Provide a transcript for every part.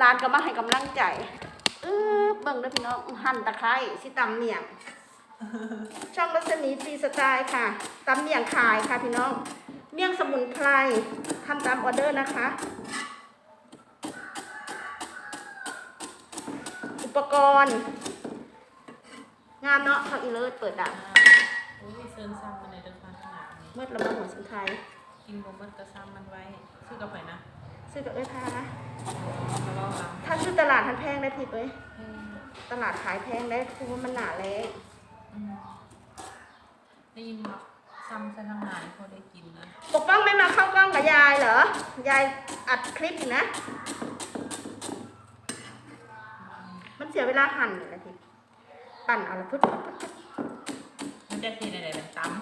ร้านก็มาให้กำลังใจเออเบิ่งเด้อพี่น้องหั่นตะไคร้สิตำเมี่ยง ช่องรัศมีฟรีสไตล์ค่ะตำเมี่ยงขายค่ะพี่น้อง เมี่ยงสมุนไพรทำตามออเดอร์นะคะ อุปกรณ์ งามเนาะเขาอีเลิศเปิดดังโอ้ยเซิร์นซ้ำมันในเดินทางขนาดนี้เมื่อเรามาหัวสินไทย กินบ่เบิดก็ซ้ำมันไว้ ซื้อกับไปนะ ซื้อกับเอ้ยพามาลองล้างถ้าซื้อตลาดทันแพงได้ผิดเว้ยให้ตลาดขายแพงได้คือว่ามันหนาแรงอืมได้ยินว่าซ้ำใส่ทางไหนพอได้กินนะปกป้องไม่มาเข้ากล้องกับยายเหรอ ยายอัดคลิปอยู่นะ มันเสียเวลาหั่นอยู่นะทีปั่นเอาละพุทธมันจะทีอะไรเป็นตั้ม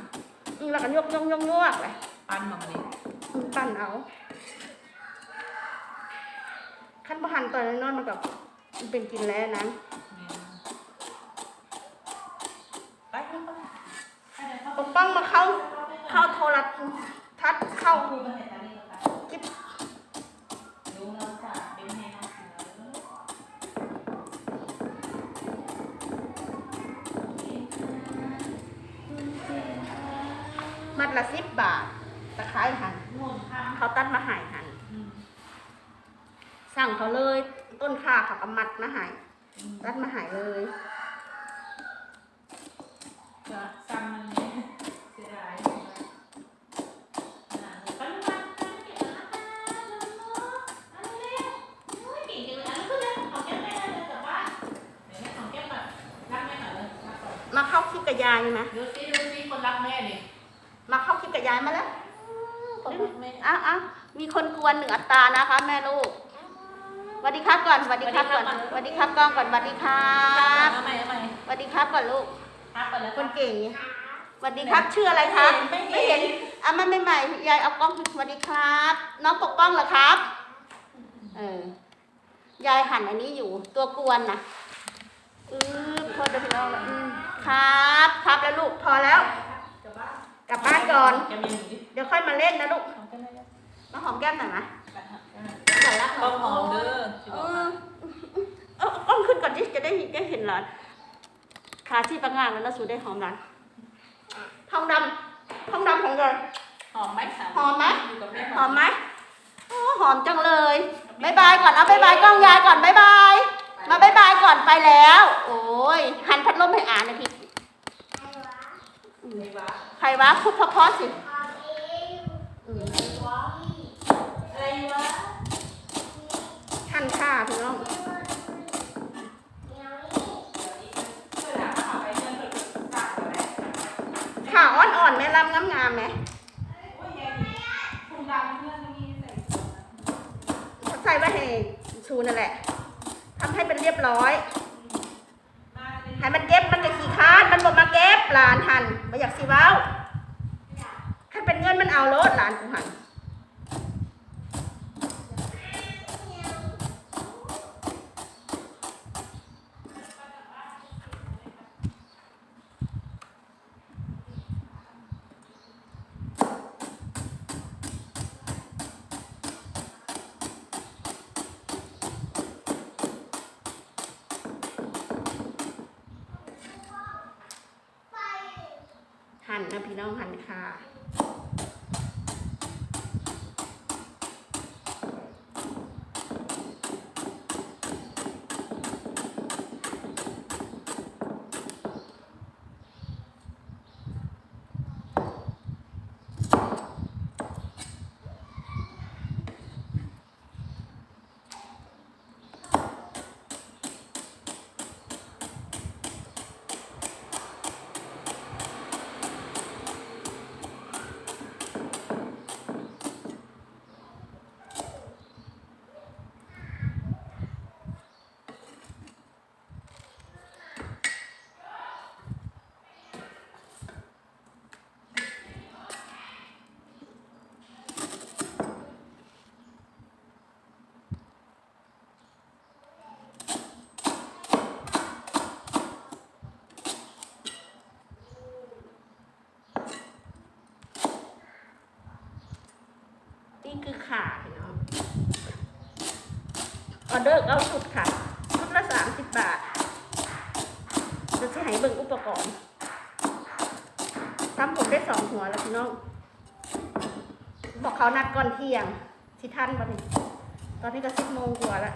อืมแล้วก็ยกยกยกยวกเลย ปั้นมามันนี่อืมปั่นเอา ขั้นพอหั่นตอนน้อยๆมันกับมันเป็นกินแล้วนั้นไปเข้าปกป้องมาเข้าเข้าโทรทัศน์เข้าดูกันเห็นตอนนี้ก็ไปคลิปดูแล้วจ้ะเป็นให้น้องกินแล้วมัดละสิบบาทตะไคร้หันเขาตัดมาใหาย สั่งเขาเลย ต้นค่าเขาก็มัดมาใหายอืมตัดมาใหายเลย จะซ้ำมันเนี่ยเสียดายอ่าไปลูกไปไปเก็บนะอันนี้โอ้ยเก่งจังเลยอันนี้คือเรื่องของแก้มแม่เลยกลับบ้านเดี๋ยวแม่ของแก้มแบบรักแม่หน่อยเลยรักก่อนมาเข้าคลิปกับยายไหมดูสิดูสิคนรักแม่นี่มาเข้าคลิปกับยายมาแล้วคนรักแม่อ้าวอ้าวมีคนกวนหนึ่งอัตรานะคะ แม่ลูก สวัสดีครับก่อนสวัสดีครับก่อนสวัสดีครับกล้องก่อนสวัสดีครับทำไมทำไมสวัสดีครับก่อนลูกทักไปแล้วคนเก่งสวัสดีครับชื่ออะไรครับไม่เห็นอะไม่ไม่ใหม่ยายเอากล้องสวัสดีครับ น้องปกป้องเหรอครับเออยายหันอันนี้อยู่ตัวกวนนะอือโทษนะพี่น้องนะอืมครับ ครับแล้วลูกพอแล้วกลับบ้านกลับบ้านก่อนแกมีอยู่ดิเดี๋ยวค่อยมาเล่นนะลูกของแกไม่ได้มาหอมแก้มหน่อยนะ รักหน่ต้ออยงหอมเด้อสิเอบอกอค่ะเอาเอากล้องขึ้นก่อนดิจะได้ได้เห็นหลานขาที่ประงานแล้วนะสูได้หอมหลานทองดำทองดำของเราหอมไหมคะหอมไหมอยู่กับแม่หอมไหมโอ้หอมจังเลยบายบายก่อนเอาบายบายกล้องยายก่อนบายบายมาบายบายก่อนไปแล้ว โอ้ยหันพัดลมให้อ่านหนะพี่ไม่ว่าใครวะพูดเพราะๆสิอืม อะไรวะ หั่นค่าพี่น้อง เวลาเขาไปเงินเปิดปากอะไร ขาอ่อนๆไหมลำงามๆไหม โอ้ยแกคุณดังเพื่อนนี่ใส่ ใส่ไว้ให้ชูนั่นแหละทำให้เป็นเรียบร้อย มาเลย ให้มันเก็บมันจะขี้คร้านมันบอกมาเก็บหลานหันมาอยากสิเว้าถ้าเป็นเงินมันเอาโลดหลานกูหันหั นะพี่น้องหันค่ะ เดอร์เอาชุดค่ะ ชุดละสามสิบบาทจะใช้ให้เบิ่งอุปกรณ์ทำผมได้สองหัวแล้วพี่น้อง บอกเขานัดก่อนเที่ยงสิท่านปะนี่ตอนนี้ก็สิบโมงกว่าแล้ว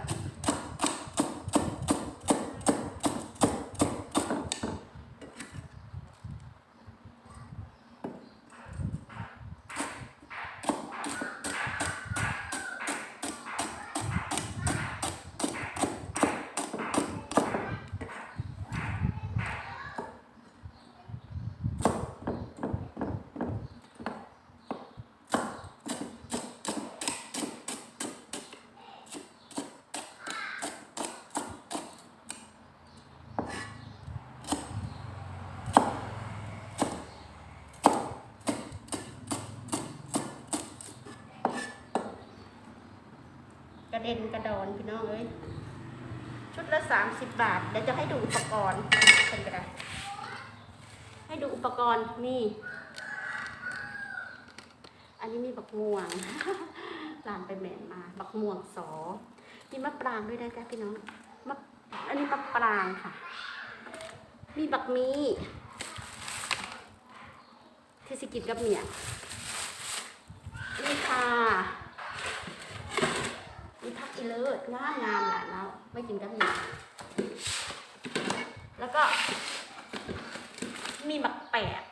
เด็นกระดอนพี่น้องเอ้ยชุดละสามสิบบาทเดี๋ยวจะให้ดูอุปกรณ์เป็นกระดาษให้ดูอุปกรณ์นี่ อันนี้มีบักม่วงลานไปแมนมา บักม่วงสอมีมะปรางด้วยนะจ๊ะพี่น้องมะอันนี้มะปรางค่ะ มีบักมีที่สกินกับเมียนี่ค่ะ เลิศงามงามแหละแล้วไม่กินกับหมี่แล้วก็มีหมักแปด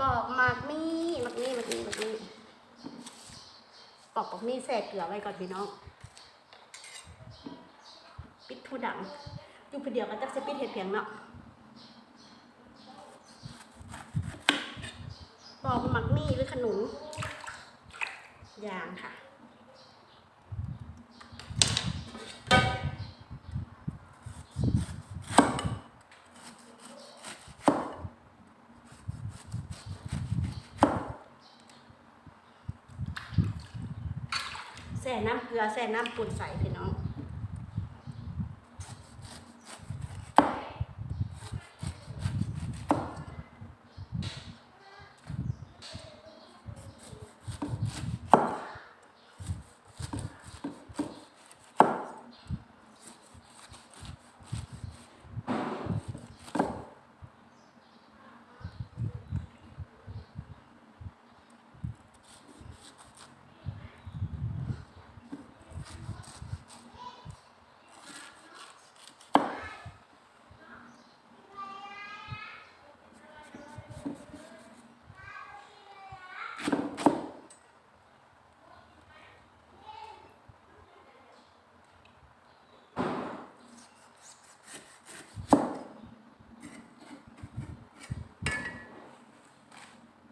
ปอกหมากมี่หมากมี่หมากมี่หมากมี่ปอกหมากมี่แส่เกลือไว้ก่อนพี่น้อง ปิดทูดังอยู่คนเดียวก็จะจะปิดเห็ดเพียงเนาะปอกหมักมี่หรือขนุนยางค่ะ ส่น้ำเกลือใส่น้ำปูนใสพี่น้อง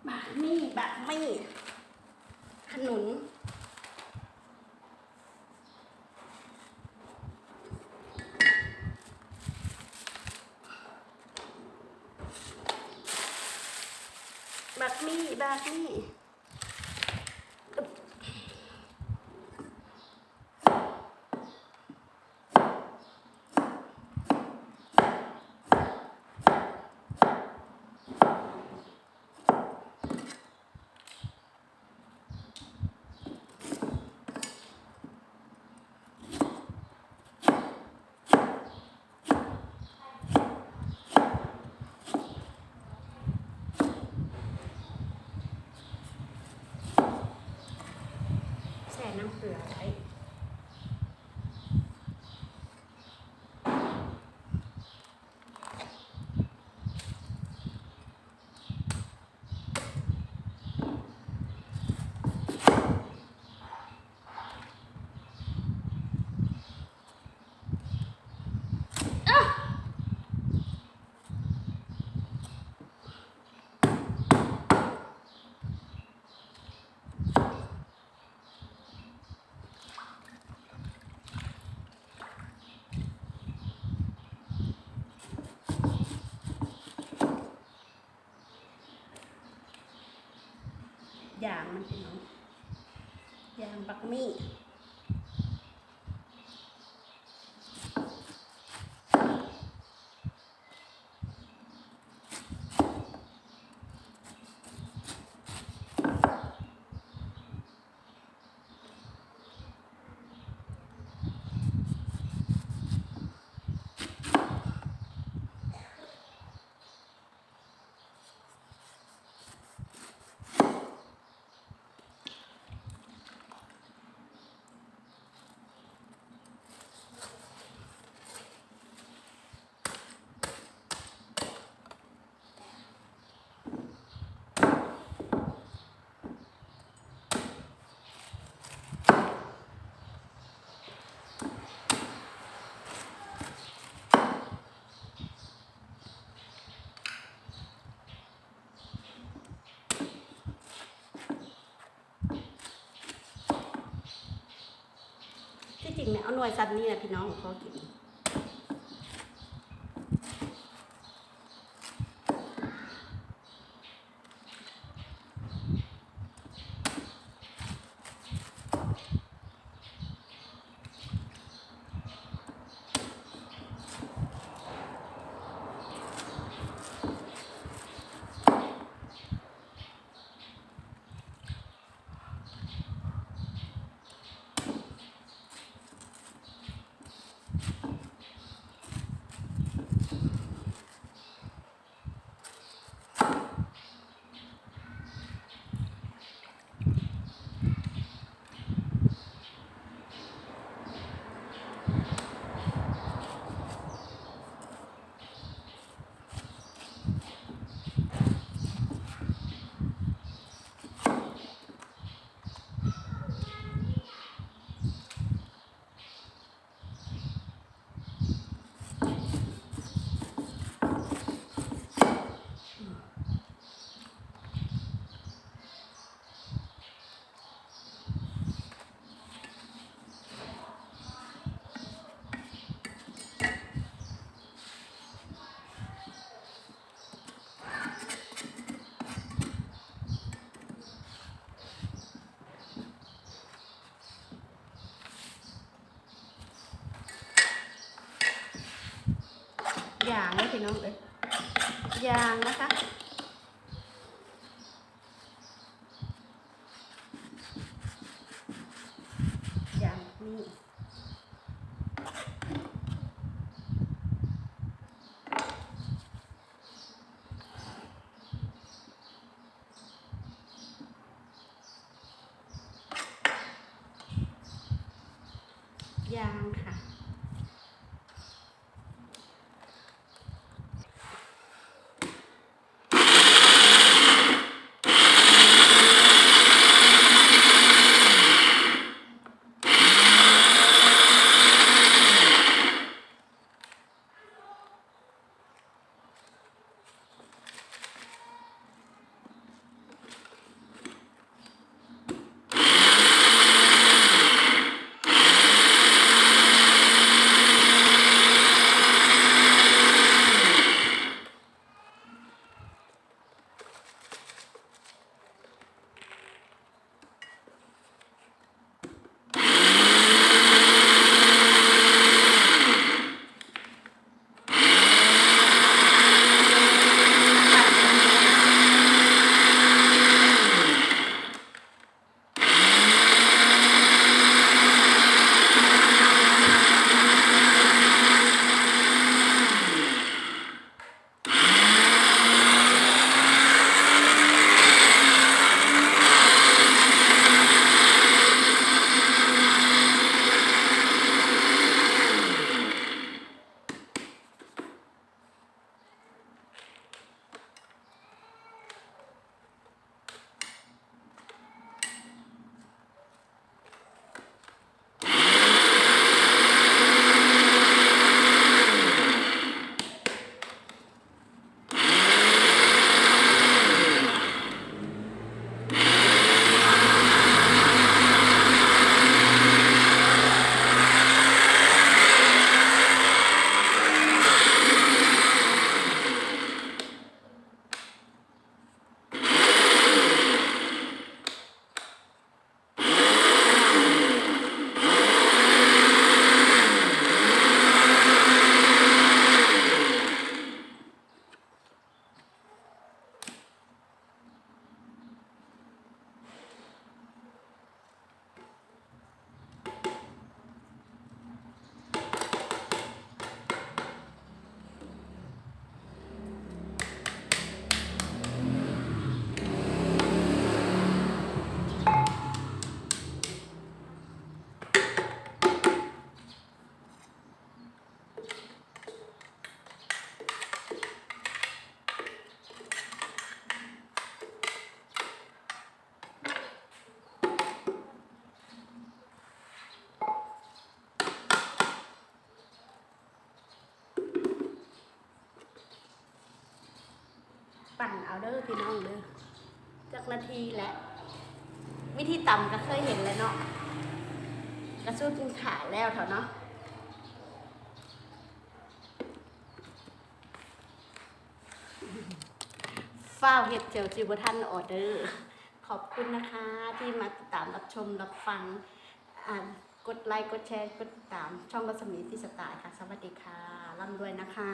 บ แบบไม่ขนุน แบบมีแบบมี อย่างมันเป็น้องอย่างบักมี่ ที่จริงเอาหน่วยซันนี่นะพี่น้องของเขากินางเลยพี่น้องเลยยางนะคะ เอาเด้อพี่น้องเด้อจากนาทีแหละ วิธีต่ำก็เคยเห็นแล้วเนาะกระสู้กินขาแล้วเถอะเนาะฝ้าวเห็ดเจียวจิบทันออเดอร์ ขอบคุณนะคะที่มาติดตามรับชมรับฟังอ่ากดไลค์ กดแชร์ กดติดตามช่องรัศมีที่สไตล์ค่ะ สวัสดีค่ะร่ำรวยนะคะ